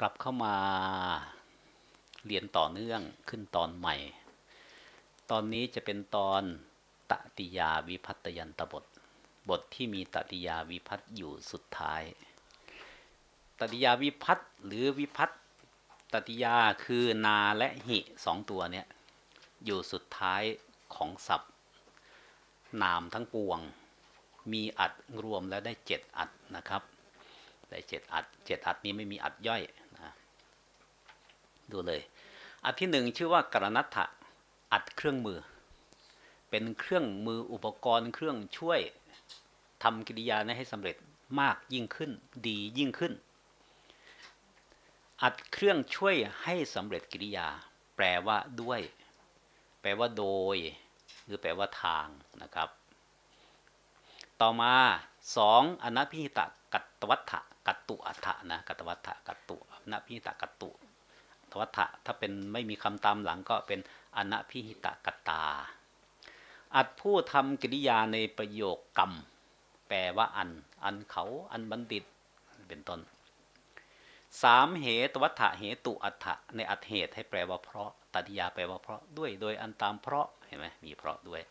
กลับเข้ามาเรียนต่อเนื่องขึ้นตอนใหม่ ตอนนี้จะเป็นตอนตติยาวิพัตยันตบท บทที่มีตติยาวิพัตอยู่สุดท้าย ตติยาวิพัตหรือวิพัตตติยาคือนาและหิสองตัวเนี่ยอยู่สุดท้ายของศัพท์ นามทั้งปวง มีอัดรวมแล้วได้เจ็ดอัดนะครับ ได้เจ็ดอัดเจ็ดอัดนี้ไม่มีอัดย่อย ดูเลย อัดที่หนึ่งชื่อว่ากรณัตถะอัดเครื่องมือ เป็นเครื่องมืออุปกรณ์เครื่องช่วยทำกิริยาในให้สำเร็จมากยิ่งขึ้น ดียิ่งขึ้น อัดเครื่องช่วยให้สำเร็จกิริยา แปลว่าด้วย แปลว่าโดย หรือแปลว่าทางนะครับ ต่อมาสองอนัพิหิตะกัตวัฏฐะกัตตุอัฏฐะนะกัตวัฏฐะกัตตุอนัพิหิตะกัตตุ วัฏฐะถ้าเป็นไม่มีคำตามหลังก็เป็นอนัพิหิตะกัตตา อัดผู้ทำกิริยาในประโยคกรรม แปลว่าอัน อันเขา อันบัณฑิต เป็นต้นสามเหตวัฏฐะเหตุอัฏฐะในอัตเหตุให้แปลว่าเพราะตัติยาแปลว่าเพราะด้วยโดยอันตามเพราะเห็นไหมมีเพราะด้วย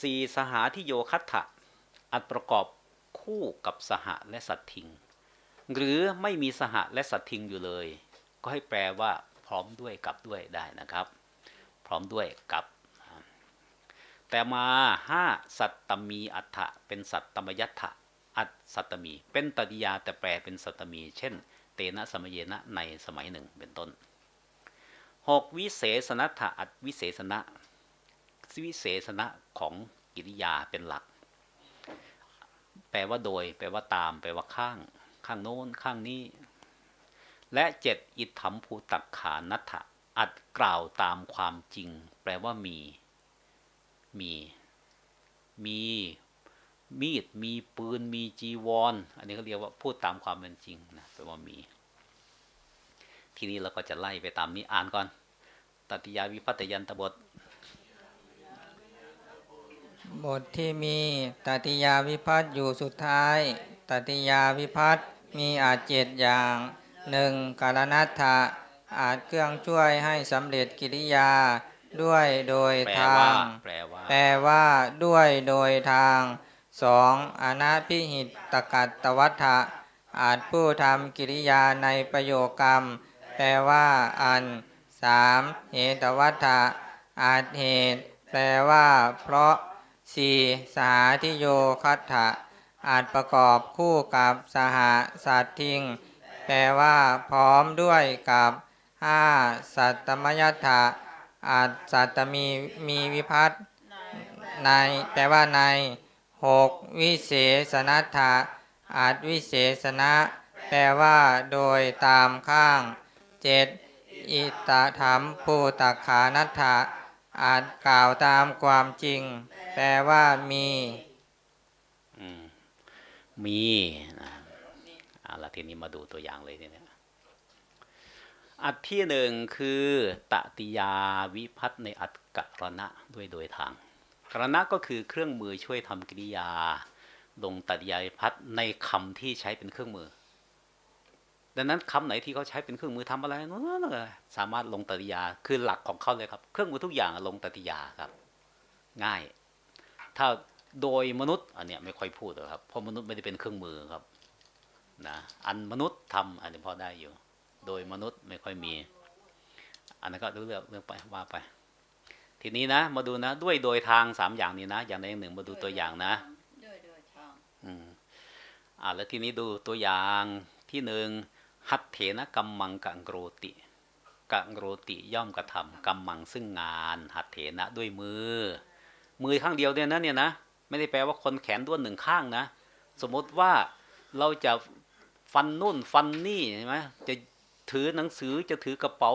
สี่สหาที่โยคัตถะอัดประกอบคู่กับสหและสัตทิง หรือไม่มีสหและสัตทิงอยู่เลย ก็ให้แปลว่าพร้อมด้วยกับด้วยได้นะครับ พร้อมด้วยกับ แต่มาห้าสัตตมีอัฏฐะเป็นสัตตมยัตถะอัตสัตตมี เป็นตติยาแต่แปลเป็นสัตตมี เช่น เตนะสมเยนะในสมัยหนึ่งเป็นต้นหกวิเศษณัตถะอัตวิเศษณะวิเศษณะของกิริยาเป็นหลัก แปลว่าโดย แปลว่าตาม แปลว่าข้าง ข้างโน้น ข้างนี้ และเจ็ดอิทธัมภูตักขานัตถะอัดกล่าวตามความจริง แปลว่ามี มี มีมีดมีปืนมีจีวรอันนี้เขาเรียกว่าพูดตามความเป็นจริงนะแปลว่ามี ทีนี้เราก็จะไล่ไปตามนี้อ่านก่อนตติยาวิพัตยันตบท บทที่มีตติยาวิพัตอยู่สุดท้ายตติยาวิพัตมีอาจเจ็ดอย่าง หนึ่งกาลนัตถะอาจเครื่องช่วยให้สำเร็จกิริยาด้วยโดยแปลทาว่าง แปลว่าแปลว่าด้วยโดยทางสองอนาพิหิตตกัตตวัฏฐะอาจผู้ทำกิริยาในประโยคกรรม แปลว่าอันสามเหตวัฏฐะอาจเหตุ แปลว่า เพราะสี่สหาทิโยคัตถะอาจประกอบคู่กับสหสัตทิง แปลว่าพร้อมด้วยกับห้าสัตตมยัตถะอาจสัตตมีมีวิพัตในแปลว่าในหกวิเศษนัตถะอาจวิเศษณะ แปลว่าโดยตามข้างเจ็ดอิตาธรรมภูตักขานัตถะอาจกล่าวตามความจริง แปลว่ามี มี ทีนี้มาดูตัวอย่างเลยทีนี้อันที่หนึ่งคือตติยาวิพัตในอัตกรณะด้วยโดยทาง กรณะก็คือเครื่องมือช่วยทำกิริยา ลงตติยาวิพัตในคำที่ใช้เป็นเครื่องมือ ดังนั้นคำไหนที่เขาใช้เป็นเครื่องมือทำอะไรนั่นเลสามารถลงตติยาคือหลักของเขาเลยครับ เครื่องมือทุกอย่างลงตติยาครับ ง่าย ถ้าโดยมนุษย์อันเนี้ยไม่ค่อยพูดหรอกครับเพราะมนุษย์ไม่ได้เป็นเครื่องมือครับ นะอันมนุษย์ทำอันนี้พอได้อยู่ โดยมนุษย์ไม่ค่อยมี อันนั้นก็เรื่องเรื่องไปว่าไป ทีนี้นะ มาดูนะ ด้วยโดยทางสามอย่างนี้นะ อย่างใดอย่างหนึ่งมาดูตัวอย่างนะด้วยโดยทางอืมอ่าแล้วทีนี้ดูตัวอย่างที่หนึ่งหัตเถนะกัมมังกังโรติกังโรติย่อมกระทำกัมมังซึ่งงานหัตเถนะด้วยมือ มือข้างเดียวเนี่ยนะเนี่ยนะไม่ได้แปลว่าคนแขนด้วนหนึ่งข้างนะ สมมติว่าเราจะ ฟันนู่นฟันนี่ใช่ไหมจะถือหนังสือจะถือกระเป๋า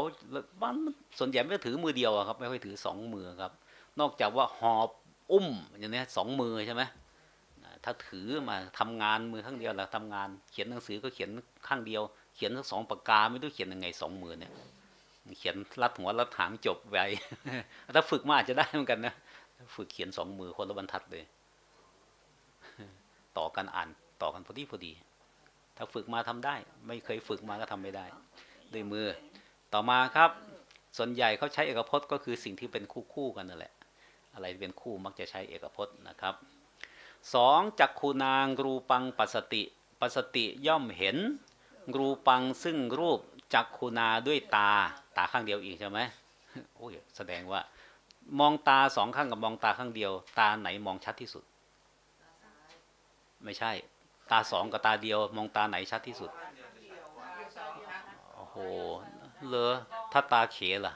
บ้านมันส่วนใหญ่ไม่ถือมือเดียวอะครับ ไม่ค่อยถือสองมือครับ นอกจากว่าหอบอุ้มอย่างนี้สองมือใช่ไหมถ้าถือมาทำงานมือข้างเดียวแหละทำงานเขียนหนังสือก็เขียนข้างเดียว เขียนทั้งสองปากกาไม่รู้เขียนยังไงสองมือเนี่ย เขียนรัดหัวรัดหางจบไว้ถ้าฝึกมาอาจจะได้เหมือนกันนะฝึกเขียนสองมือคนละบรรทัดเลย ต่อกันอ่านต่อกันพอดีพอดี ถ้าฝึกมาทำได้ ไม่เคยฝึกมาก็ทำไม่ได้ ด้วยมือ ต่อมาครับ ส่วนใหญ่เขาใช้เอกพจน์ก็คือสิ่งที่เป็นคู่คู่ๆกันนั่นแหละ อะไรเป็นคู่มักจะใช้เอกพจน์นะครับสองจักคูนางรูปังปัสสติปัสสติย่อมเห็น รูปังซึ่งรูปจักคูนาด้วยตาตาข้างเดียวอีกใช่ไหมโอ้ยแสดงว่ามองตาสองข้างกับมองตาข้างเดียว ตาไหนมองชัดที่สุด ไม่ใช่ ตาสองกับตาเดียว มองตาไหนชัดที่สุดโอ้โหเลอถ้าตาเขล่ะ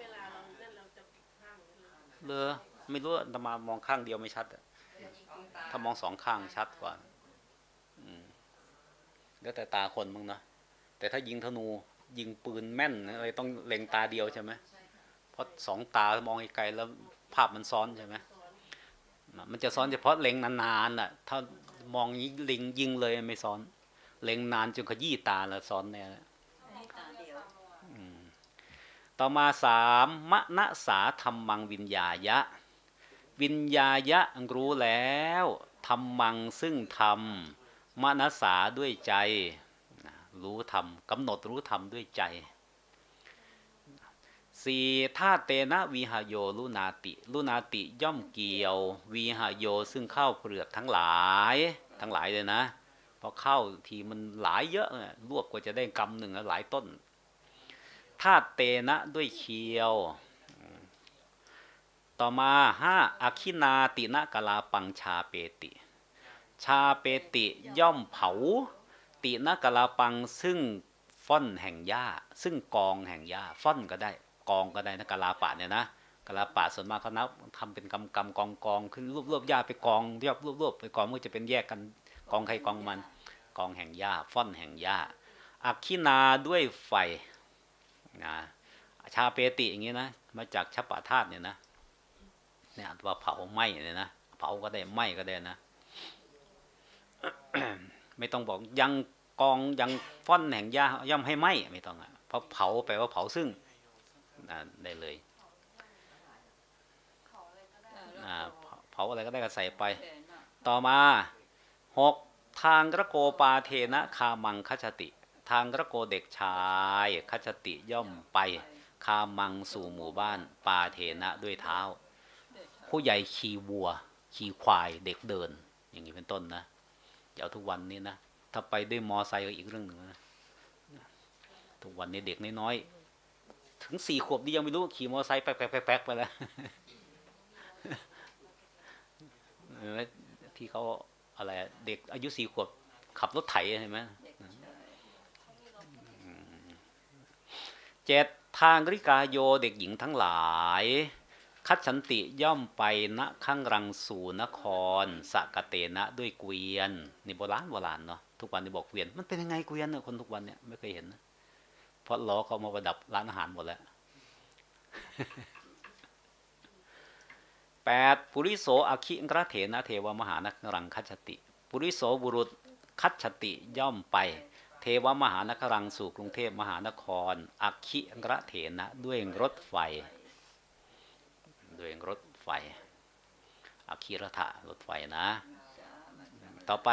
เวลาเราเล่นเราจะเลอไม่รู้อาตมามองข้างเดียวไม่ชัดถ้ามองสองข้างชัดกว่าอืมแล้วแต่ตาคนมึงนะแต่ถ้ายิงธนูยิงปืนแม่นอะไรต้องเล็งตาเดียวใช่ไหมเพราะสองตามองไกลๆแล้วภาพมันซ้อนใช่ไหม มันจะซ้อนเฉพาะเล็งนานๆน่ะ ถ้ามองยิงลิงยิงเลยไม่ซ้อน เล็งนานจนขยี้ตาแล้วซ้อนแน่แล้วอืมต่อมาสามมณสาธรรมังวิญญายะ วิญญายะรู้แล้วธรรมังซึ่งธรรมมณสาด้วยใจ รู้ธรรมกำหนดรู้ธรรมด้วยใจ สี่ท่าเตนะวีหโยลุนาติ ลุนาติย่อมเกี่ยว วีหโยซึ่งข้าวเปลือกทั้งหลาย ทั้งหลายเลยนะพราะข้าทีมันหลายเยอะรวบกว่าจะได้กำหนึ่งหลายต้นธาตุเตนะด้วยเคียว ต่อมาห้าอคินาตินะกะลาปังชาเปติ ชาเปติย่อมเผา ตินะกะลาปังซึ่งฟ่อนแห่งหญ้า ซึ่งกองแห่งหญ้าฟ่อนก็ได้ กองก็ได้นะกะลาปะเนี่ยนะกะลาปะส่วนมากเขานับทำเป็นกำกำกองกองขึ้นรวบรวบหญ้าไปกองเรียบรวบรวบไปกองมันจะเป็นแยกกันกองใครกองมัน กองแห่งหญ้าฟ่อนแห่งหญ้าอัคินาด้วยไฟนะชาเปติอย่างนี้นะมาจากชปาธาตุเนี่ยนะเนี่ยว่าเผาไหมเนี่ยนะเผาก็ได้ไหมก็ได้นะ ไม่ต้องบอกยังกองยังฟ้อนแห่งยาย่อมให้ไหมไม่ต้องอะเพราะเผาแปลว่าเผาซึ่ง ได้เลยอ่าเผาเผาอะไรก็ได้ก็ใส่ไป ต่อมาหกทางกระโกปาเทนะคามังคชติ ทางกระโกเด็กชายคชติย่อมไป คามังสู่หมู่บ้านปาเทนะด้วยเท้า ผู้ใหญ่ขี่วัว ขี่ควายเด็กเดิน อย่างนี้เป็นต้นนะอย่าเอาทุกวันนี้นะ ถ้าไปด้วยมอไซค์ก็อีกเรื่องหนึ่งนะ ทุกวันนี้เด็กน้อยๆ ถึงสี่ขวบนี่ยังไม่รู้ขี่มอเตอร์ไซค์แป๊กๆๆๆไปแล้วที่เขาอะไรเด็กอายุสี่ขวบ ขับรถไถเห็นไหมเจ็ดทางริกาโยเด็กหญิงทั้งหลาย คัดสันติย่อมไปณข้างรังสู่นครสกเตนะด้วยเกวียนนี่โบราณโบราณเนาะทุกวันนี้บอกเกวียน มันเป็นยังไงเกวียนเนี่ยคนทุกวันเนี่ยไม่เคยเห็นนะ เพราะล้อเขามาประดับร้านอาหารหมดแล้วแปดปุริโสอคิงกระเถนะเทวมหานครังคัจฉติ ปุริโสบุรุษคัจฉติย่อมไป เทวมหานครังสู่กรุงเทพมหานครอคิงกระเถนะ ด้วยรถไฟ ด้วยรถไฟอคิรถะรถไฟนะ ต่อไป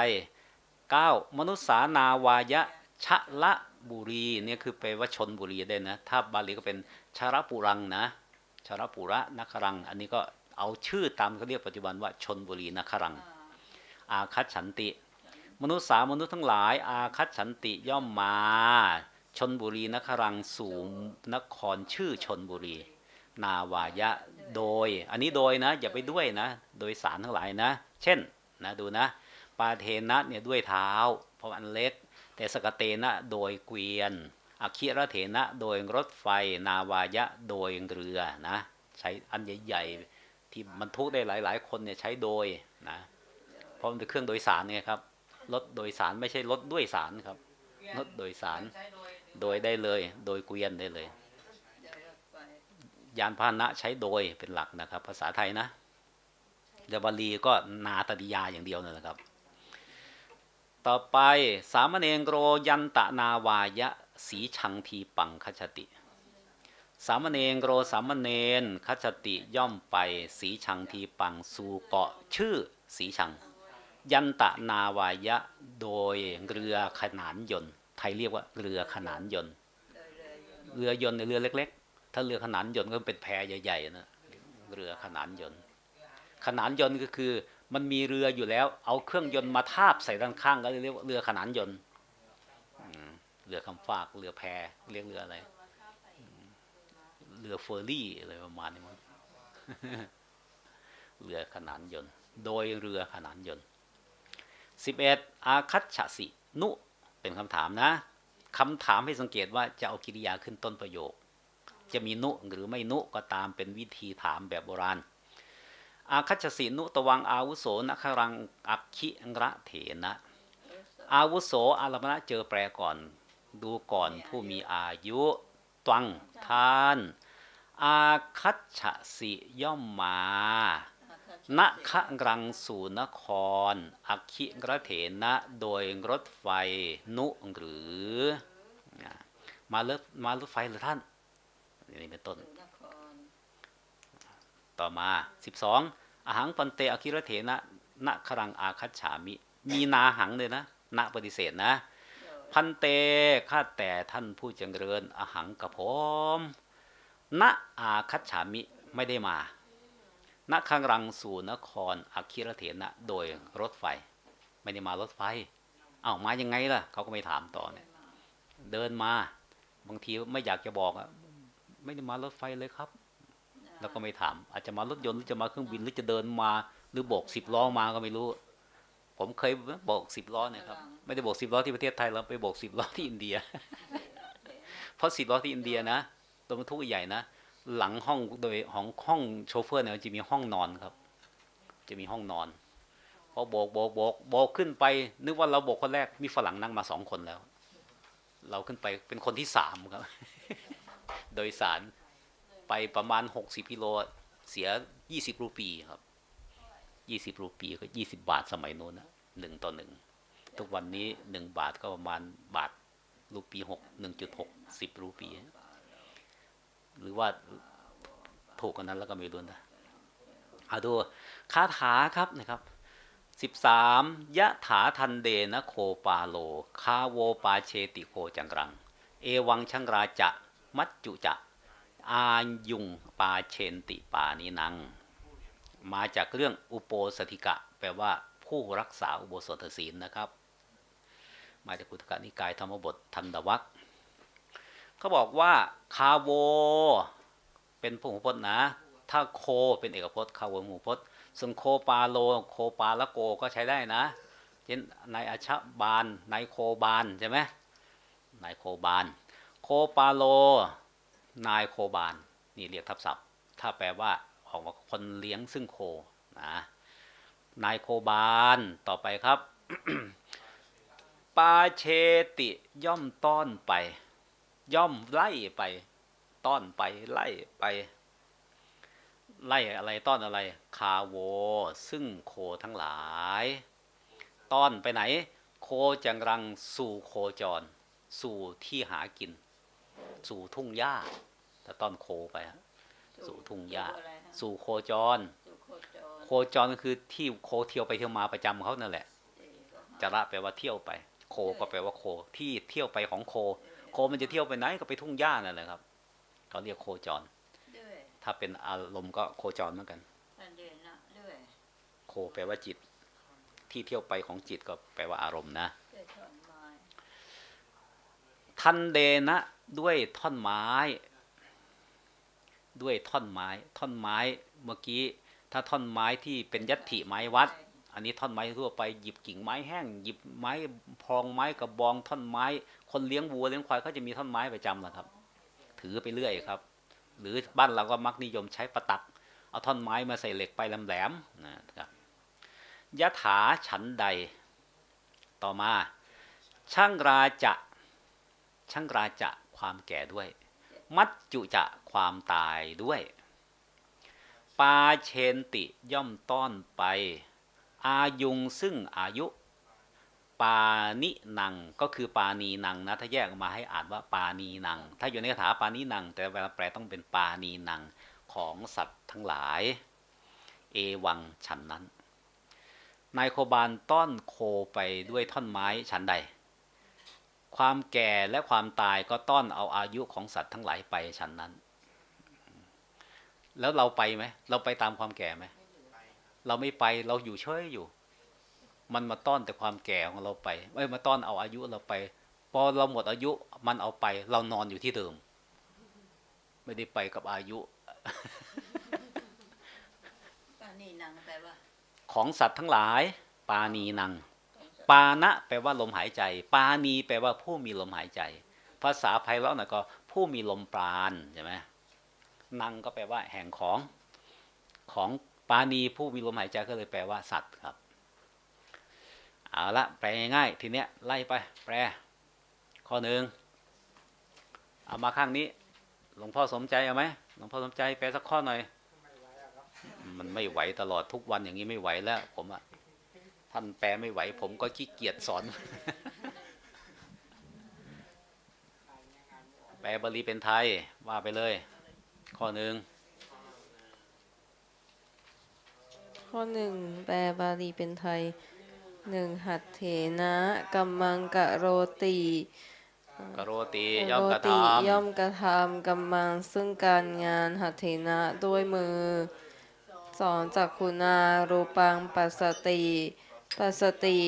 9 มนุษย์สานาวายะ ชะละบุรีเนี่ยคือแปลว่าชนบุรีได้นะ ถ้าบาลีก็เป็นชารปุรังนะชารปุระนครัง อันนี้ก็เอาชื่อตามเขาเรียกปัจจุบันว่าชนบุรีนครัง อาคัตฉันติ มนุษย์สามนุษย์ทั้งหลาย อาคัตฉันติย่อมมา ชนบุรีนครังสู่นครชื่อชนบุรี นาวายะโดย อันนี้โดยนะ อย่าไปด้วยนะ โดยสารทั้งหลายนะ เช่นนะดูนะ ปาเทนะเนี่ยด้วยเท้า เพราะอันเล็ก แต่สกเตนะโดยเกวียนอคิระเถนะโดยรถไฟ นาวายะโดยเรือนะใช้อันใหญ่ๆ ที่บรรทุกได้หลาย ๆ คนเนี่ยใช้โดยนะเพราะมันเป็นเครื่องโดยสารเนี่ยครับรถโดยสารไม่ใช่รถด้วยสารครับรถโดยสารโดยได้เลย โดยเกวียนได้เลย ยานพาหนะใช้โดยเป็นหลักนะครับ ภาษาไทยนะแต่บาลีก็นาตดิยาอย่างเดียวนั่นแหละครับ ต่อไปสามเณรโกรยันตะนาวายะสีชังทีปังคชติ สามเณรโกรสามเณรคชติย่อมไปสีชังทีปังสู่เกาะชื่อสีชัง ยันตะนาวายะโดยเรือขนานยนต์ไทยเรียกว่าเรือขนานยนต์เรือยนต์ในเรือเล็ก ๆ ถ้าเรือขนานยนต์ก็เป็นแพใหญ่ๆนะเรือขนานยนต์ ขนานยนต์ก็คือ มันมีเรืออยู่แล้ว เอาเครื่องยนต์มาทาบใส่ด้านข้างก็เรียกว่าเรือขนานยนต์เรือคำฟากเรือแพเรียกเรืออะไรเรือเฟอร์รี่อะไรประมาณนี้มั้งเรือขนานยนต์ โดยเรือขนานยนต์ 11. อาคัตฉสินุเป็นคำถามนะคำถามให้สังเกตว่าจะเอากิริยาขึ้นต้นประโยค จะมีนุหรือไม่นุก็ตามเป็นวิธีถามแบบโบราณ อาคัตฉสินุตวังอาวุโสนครังอักขิระเถนะ อาวุโสอารมณะเจอแปลก่อน ดูก่อนผู้มีอายุตวังทาน อาคัตฉสิย่อมมาณขะรังสู่นคร อักขิระเถนะโดยรถไฟนุหรือ มารถมารถไฟหรือท่านนี่เป็นต้น ต่อมา 12 อาหังปันเตอคิรเถนะณครังอาคัจฉามิ มีนาหังเลยนะณปฏิเสธนะ พันเตข้าแต่ท่านผู้เจริญอาหังกับผมณอาคัจฉามิไม่ได้มาณคังรังสู่นครอคิรเถนะโดยรถไฟ ไม่ได้มารถไฟเอ้ามายังไงล่ะเขาก็ไม่ถามต่อเนี่ย เดินมา บางทีไม่อยากจะบอกอะไม่ได้มารถไฟเลยครับ แล้วก็ไม่ถาม อาจจะมารถยนต์หรือจะมาเครื่องบินหรือจะเดินมา หรือโบกสิบล้อมาก็ไม่รู้ ผมเคยโบกสิบล้อเนี่ยครับไม่ได้โบกสิบล้อที่ประเทศไทยเราไปโบกสิบล้อที่อินเดีย เพราะสิบล้อที่อินเดียนะรถบรรทุกใหญ่นะหลังห้องโดยของห้องโชเฟอร์เนี่ยจะมีห้องนอนครับ จะมีห้องนอนพอโบกโบกโบกโบกขึ้นไป นึกว่าเราโบกคนแรกมีฝรั่งนั่งมาสองคนแล้ว เราขึ้นไปเป็นคนที่สามครับ โดยสาร ไปประมาณหกสิบกิโลเสียยี่สิบรูปีครับยี่สิบรูปีก็ยี่สิบาทสมัยโน้นนะหนึ่งต่อหนึ่งทุกวันนี้หนึ่งบาทก็ประมาณบาทรูปีหกหนึ่งจุดหกสิบรูปี หรือว่าถูกกันนั้นแล้วก็ไม่รู้นะเอาดูคาถาครับนะครับสิบสามยะถาทันเดนะโคปาโล คาโวปาเชติโคจังรัง เอวังชังราจะ มัจจุจะ อายุงปาเชนติปานินัง มาจากเรื่องอุโปสถิกะ แปลว่าผู้รักษาอุโบสถศีลนะครับ มาจากกุตกะนิกายธรรมบททันดวัคเขาบอกว่าคาโว เป็นพหูพจน์นะ ถ้าโคเป็นเอกพจน์คาโวหูพจน์ส่วนโคปาโลโคปาละโกก็ใช้ได้นะเช่นนายอาชบาลนายโคบาลใช่ไหมนายโคบาลโคปาโล นายโคบาลนี่เรียกทับศัพท์ ถ้าแปลว่าออกมาคนเลี้ยงซึ่งโคนะนายโคบาลต่อไปครับปาเชติย่อมต้อนไป ย่อมไล่ไป ต้อนไปไล่ไป ไล่อะไรต้อนอะไร คาโว ซึ่งโคทั้งหลาย ต้อนไปไหน โคจังรังสู่โคจร สู่ที่หากิน สู่ทุ่งหญ้าถ้าต้อนโคไปฮะสู่ทุ่งหญ้า สู่โคจร โคจรก็คือที่โคเที่ยวไปเที่ยวมาประจำเขานั่นแหละจระแปลว่าเที่ยวไป โคก็แปลว่าโค ที่เที่ยวไปของโค โคมันจะเที่ยวไปไหนก็ไปทุ่งหญ้านั่นแหละครับเขาเรียกโคจรด้วยถ้าเป็นอารมณ์ก็โคจรเหมือนกันทันเดนะด้วยโคแปลว่าจิต ที่เที่ยวไปของจิตก็แปลว่าอารมณ์นะด้วย ท่อนไม้ทันเดนะด้วยท่อนไม้ ด้วยท่อนไม้ ท่อนไม้เมื่อกี้ ถ้าท่อนไม้ที่เป็นยัตถิไม้วัด อันนี้ท่อนไม้ทั่วไปหยิบกิ่งไม้แห้งหยิบไม้พองไม้กระบองท่อนไม้ คนเลี้ยงวัวเลี้ยงควายเขาจะมีท่อนไม้ประจำนะครับ ถือไปเรื่อยครับ หรือบ้านเราก็มักนิยมใช้ประตัก เอาท่อนไม้มาใส่เหล็กไปแหลมๆนะครับยะถาฉันใด ต่อมา ช่างราจะ ช่างราจะความแก่ด้วย มัจจุจะความตายด้วย ปาเชนติย่อมต้อนไป อายุงซึ่งอายุ ปานินังก็คือปานีนังนะถ้าแยกออกมาให้อ่านว่าปานีนัง ถ้าอยู่ในคาถาปานีนัง แต่เวลาแปลต้องเป็นปานีนังของสัตว์ทั้งหลาย เอวังฉันนั้นนายโคบาลต้อนโคไปด้วยท่อนไม้ฉันใด ความแก่และความตายก็ต้อนเอาอายุของสัตว์ทั้งหลายไปฉันนั้น แล้วเราไปไหม เราไปตามความแก่ไหม เราไม่ไป เราอยู่เฉยอยู่ มันมาต้อนแต่ความแก่ของเราไปไม่มาต้อนเอาอายุเราไป พอเราหมดอายุมันเอาไป เรานอนอยู่ที่เดิม ไม่ได้ไปกับอายุปานีนังแปลว่าของสัตว์ทั้งหลาย ปานีนัง ปานะแปลว่าลมหายใจ ปานีแปลว่าผู้มีลมหายใจ ภาษาไพเราะหน่อยก็ผู้มีลมปราณใช่ไหมนังก็แปลว่าแห่งของของปานีผู้มีลมหายใจก็เลยแปลว่าสัตว์ครับเอาละแปลง่ายทีเนี้ยไล่ไป แปล ข้อหนึ่งเอามาข้างนี้ หลวงพ่อสมใจเอาไหมหลวงพ่อสมใจแปลสักข้อหน่อย มันไม่ไหวตลอดทุกวันอย่างนี้ไม่ไหวแล้ว ผมอะ ท่านแปลไม่ไหว ผมก็ขี้เกียจสอน แปลบาลีเป็นไทย ว่าไปเลย ข้อหนึ่งข้อหนึ่งแปลบาลีเป็นไทยหนึ่งหัตเถนะกัมมังกะโรติกโรตีย่อมกระโรติทำย่อมกระทำกัมมังซึ่งการงานหัตเถนะด้วยมือสองจักคุณารูปังปัสสติ ปัสสติ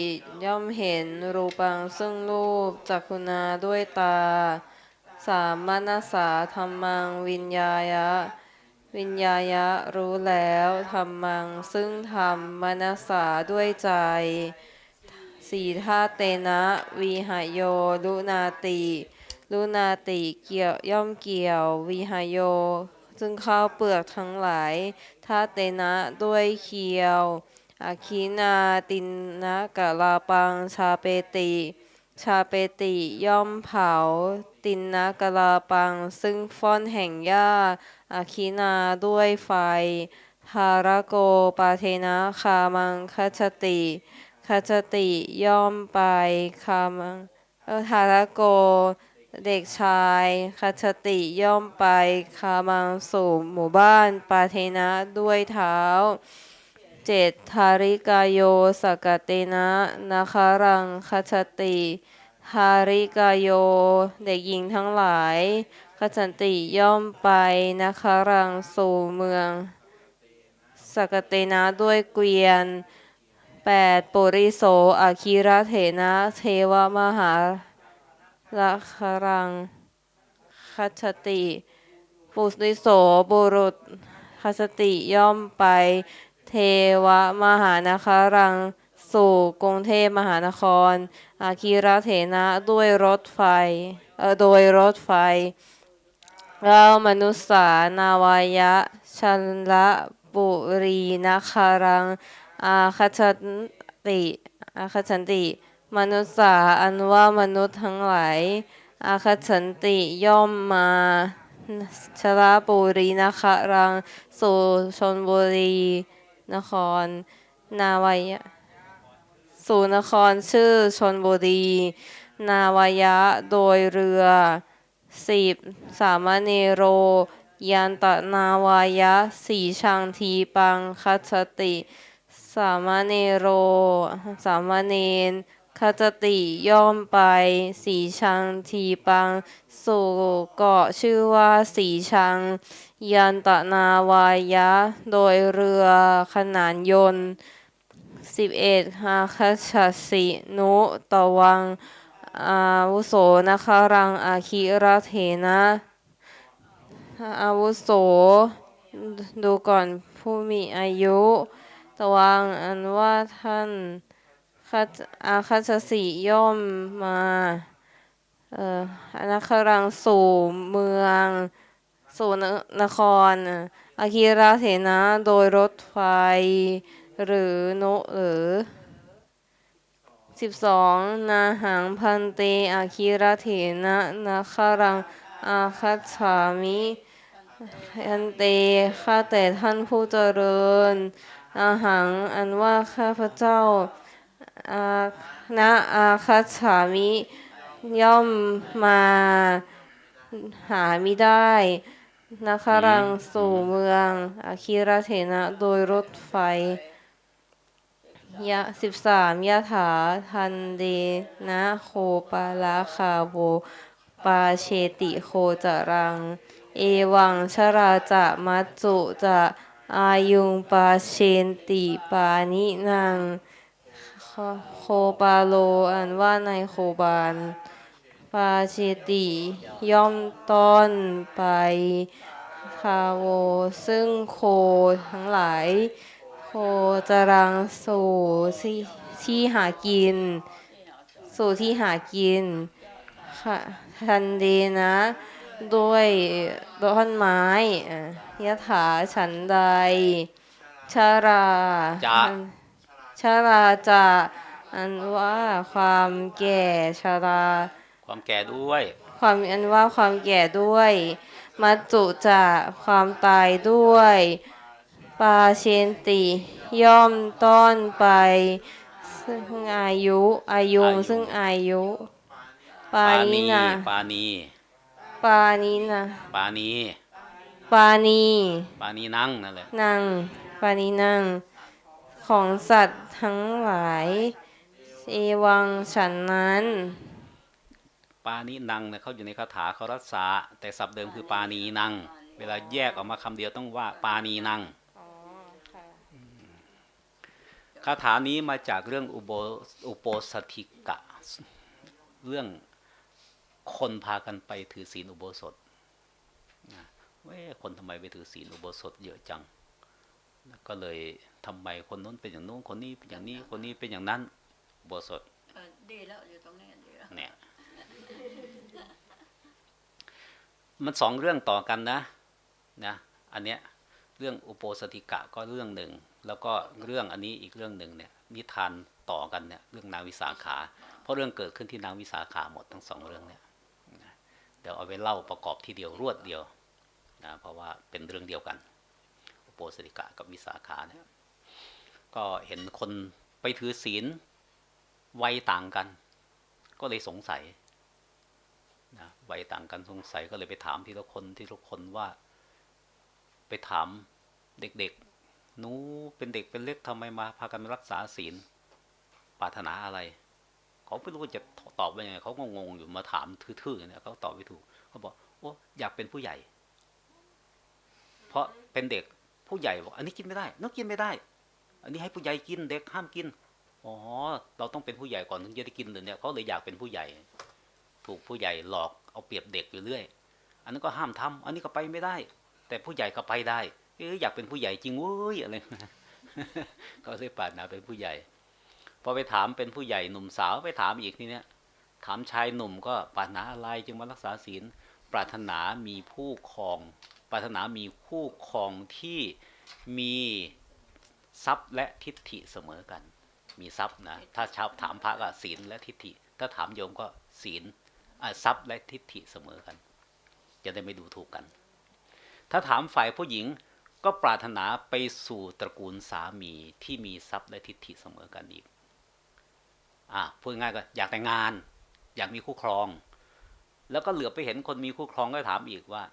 ย่อมเห็นรูปังซึ่งรูปจักคุณาด้วยตา สามมนัสสาธรรมังวิญญายะ วิญญายะรู้แล้วธรรมังซึ่งธรรมมนัสสาด้วยใจ สีธาตุเตนะวีหยโยลุนาติลุนาติเกี่ยวย่อมเกี่ยววีหายโยซึ่งข้าวเปลือกทั้งหลายธาตุเตนะด้วยเคียว อาคีนาตินนะกะลาปังชาเปติ ชาเปติย่อมเผา ตินนะกะลาปัง ซึ่งฟ้อนแห่งหญ้าอาคีนาด้วยไฟทารโกปาเทนะคามังคัจติคัจติย่อมไปคามังเออทารโกเด็กชายคัจติย่อมไปคามังสู่หมู่บ้านปาเทนะด้วยเท้า เจ็ดทาริกายโยสกเตนะนาคารังคัจติทาริกายโย เด็กหญิงทั้งหลายคัจฉันติย่อมไปนาคารังสู่เมืองสกเตนะด้วยเกวียน 8. ปุริโสอาคิระเถนะเทวมหาละครังคัจติ ปุริโสบุรุษคัจติย่อมไป เทวมหานครัง สู่กรุงเทพมหานคร อาคิรเถนะด้วยรถไฟเออโดยรถไฟ เรามนุษย์สานาวายะชันละบุรีนคารัง อาคัจฉันติอาคัจฉันติ มนุษย์สาอันว่ามนุษย์ทั้งหลายอาคัจฉันติย่อมมาชลบุรีนครัง สู่ชนบุรี นคร นาวายะสู่นครชื่อชนบุรี นาวายะโดยเรือสิบสามเนโร ยันตนาวายะสี่ชังทีปังคัตติ สามเนโร สามเณร คัจติย่อมไป สีชังทีปังสู่เกาะชื่อว่าสีชัง ยันตนาวายะ โดยเรือขนานยนต์สิบเอ็ดหาคัสินุตวังอาวุโสนะคะรังอาคิระเถนะอาวุโส ดูก่อนผู้มีอายุ ตวังอันว่าท่าน คัจอาคัจฉสีย่อมมาเอ่ออนาครังสู่เมือง สู่นครอาคิระเถนะโดยรถไฟ หรือโนหรือสิบสองนาหังพันเตอาคิระเถนะนาคารังอาคัจฉามิพันเตข้าแต่ท่านผู้เจริญ อาหังอันว่าข้าพเจ้า อาณอาคัจฉามิย่อมมาหาไมิได้นาคารังสู่เมืองอาคิระเถนะโดยรถไฟยะสิบสามยะถาทันเดนะโคปาลาคาโวปาเชติโคจรัง เอวังชราจะมัจจุจะอายุงปาเชนติปานินัง โคปาโลอันว่าในโคบาลปาเชติ ย่อมต้อนไปคาโว ซึ่งโคทั้งหลาย โคจรังสู่ที่ที่หากิน สู่ที่หากินค่ะทันเดนะ ด้วยต้นไม้ยะถาฉันใดชาราจะ ชาราจะอันว่าความแก่ชารา ความแก่ด้วย ความอันว่าความแก่ด้วยมัจจุจะความตายด้วย ปาเชนติ ย่อมต้อนไป ซึ่งอายุอายุงซึ่งอายุ ปานินะปานี ปานินะปานี ปานี ปานีนั่งนั่นแหละนังปานินัง ของสัตว์ทั้งหลายเอวังฉันนั้น ปานีนังเนี่ยเขาอยู่ในคาถาเขารักษา แต่ศัพท์เดิมคือปานีนัง เวลาแยกออกมาคำเดียวต้องว่าปานีนังคาถานี้มาจากเรื่องอุโบอุโปสถิกะ เรื่องคนพากันไปถือศีลอุโบสถเว้ยคนทำไมไปถือศีลอุโบสถเยอะจัง ก็เลยทำไมคนนู้นเป็นอย่างนู้นคนนี้เป็นอย่างนี้คนนี้เป็นอย่างนั้นอุโบสถเออดีแล้วอยู่ตรงนี้ดีแล้วเนี่ยมันสองเรื่องต่อกันนะนะอันเนี้ยเรื่องอุโปสถิกะก็เรื่องหนึ่ง แล้วก็เรื่องอันนี้อีกเรื่องหนึ่งเนี่ยนิทานต่อกันเนี่ยเรื่องนางวิสาขา เพราะเรื่องเกิดขึ้นที่นางวิสาขาหมดทั้งสองเรื่องเนี่ยนะเดี๋ยวเอาไปเล่าประกอบทีเดียวรวดเดียวนะเพราะว่าเป็นเรื่องเดียวกันอุ โปสถิกะกับวิสาขาเนี่ยก็เห็นคนไปถือศีลวัยต่างกัน ก็เลยสงสัยนะวัยต่างกันสงสัยก็เลยไปถามทีละคนทีละคนว่า ไปถามเด็กๆหนูเป็นเด็กเป็นเล็กทำไมมาพากันรักษาศีลปรารถนาอะไร เขาไม่รู้จะตอบว่ายังไงเขาก็งงอยู่มาถามทื่อๆเนี่ยเขาตอบไม่ถูกเขาบอกโอ้อยากเป็นผู้ใหญ่ เพราะเป็นเด็ก ผู้ใหญ่บอกอันนี้กินไม่ได้นึกกินไม่ได้ อันนี้ให้ผู้ใหญ่กินเด็กห้ามกินอ๋อเราต้องเป็นผู้ใหญ่ก่อนถึงจะได้กินเลยเนี่ยเขาเลยอยากเป็นผู้ใหญ่ ถูกผู้ใหญ่หลอกเอาเปรียบเด็กอยู่เรื่อย อันนั้นก็ห้ามทำอันนี้ก็ไปไม่ได้ แต่ผู้ใหญ่ก็ไปได้เอ๊ะอยากเป็นผู้ใหญ่จริงเว้ยอะไรก็เลยปรารถนาเป็นผู้ใหญ่พอไปถามเป็นผู้ใหญ่หนุ่มสาวไปถามอีกทีเนี้ยถามชายหนุ่มก็ปรารถนาอะไรจึงมารักษาศีลปรารถนามีผู้ครอง ปรารถนามีคู่ครองที่มีทรัพย์และทิฏฐิเสมอกัน มีทรัพย์นะถ้าชาวถามพระก็ศีลและทิฏฐิ ถ้าถามโยมก็ศีลทรัพย์และทิฏฐิเสมอกัน จะได้ไม่ดูถูกกัน ถ้าถามฝ่ายผู้หญิงก็ปรารถนาไปสู่ตระกูลสามีที่มีทรัพย์และทิฏฐิเสมอกันอีกอะพูดง่ายก็อยากแต่งงาน อยากมีคู่ครอง แล้วก็เหลือไปเห็นคนมีคู่ครองก็ถามอีกว่า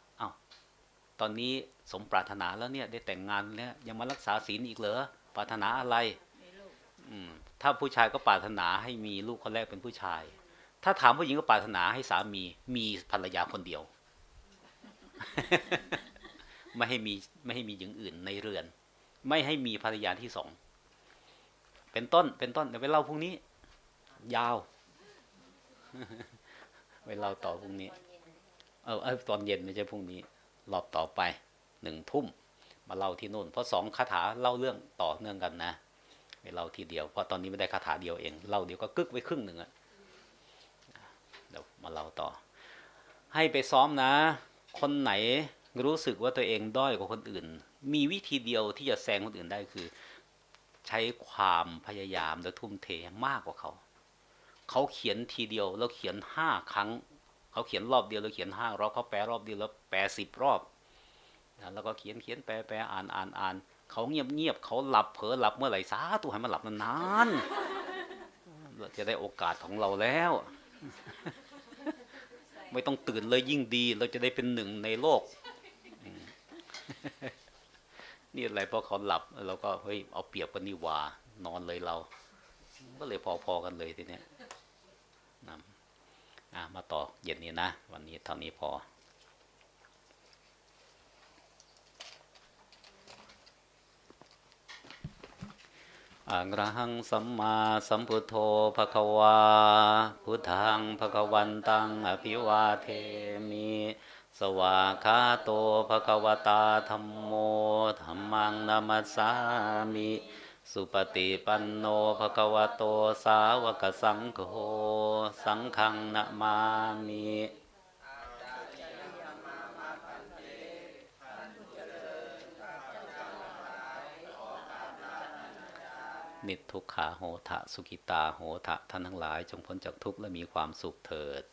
ตอนนี้สมปรารถนาแล้วเนี่ย ได้แต่งงานแล้วยังมารักษาศีลอีกเหรอปรารถนาอะไรมีลูกอืมถ้าผู้ชายก็ปรารถนาให้มีลูกคนแรกเป็นผู้ชาย ถ้าถามผู้หญิงก็ปรารถนาให้สามีมีภรรยาคนเดียว ไม่ให้มีไม่ให้มีอย่างอื่นในเรือน ไม่ให้มีภรรยาที่สองเป็นต้นเป็นต้นเดี๋ยวไปเล่าพรุ่งนี้ ยาวไปเล่าต่อพรุ่งนี้ เออเออตอนเย็นไม่ใช่พรุ่งนี้ รอบต่อไปหนึ่งทุ่ม มาเล่าที่นู่น เพราะสองคาถาเล่าเรื่องต่อเนื่องกันนะไม่เล่าทีเดียวเพราะตอนนี้ไม่ได้คาถาเดียวเองเล่าเดียวก็กึกไว้ครึ่งหนึ่งอะเดี๋ยวมาเล่าต่อ ให้ไปซ้อมนะ คนไหนรู้สึกว่าตัวเองด้อยกว่าคนอื่น มีวิธีเดียวที่จะแซงคนอื่นได้คือ ใช้ความพยายามและทุ่มเทมากกว่าเขา เขาเขียนทีเดียวแล้วเขียนห้าครั้ง เขาเขียนรอบเดียวแล้วเขียนห้ารอบเขาแปลรอบเดียวแล้วแปลสิบรอบนะแล้วก็เขียนเขียนแปลแปลอ่านอ่านอ่านเขาเงียบเงียบเขาหลับเผลอหลับเมื่อไหร่สาตุให้มันหลับนานๆเราจะได้โอกาสของเราแล้ว ไม่ต้องตื่นเลยยิ่งดี เราจะได้เป็นหนึ่งในโลก นี่อะไรเพราะเขาหลับเราก็เฮ้ยเอาเปรียบกันนี่วานอนเลยเรา ก็เลยพอๆกันเลยทีเนี้ย เย็นนี้นะ วันนี้เท่านี้พออะระหังสัมมาสัมพุทโธภะคะวา พุทธังภะคะวันตัง อภิวาเทมิ สวาคาโตภะคะวตาธัมโมธัมมังนามัสสามิ สุปฏิปันโนภะคะวะโตสาวกสังโฆสังฆังนะมามินิทุกขาโหทะสุกิตาโหทะท่านทั้งหลาย จงพ้นจากทุกข์และมีความสุขเถิด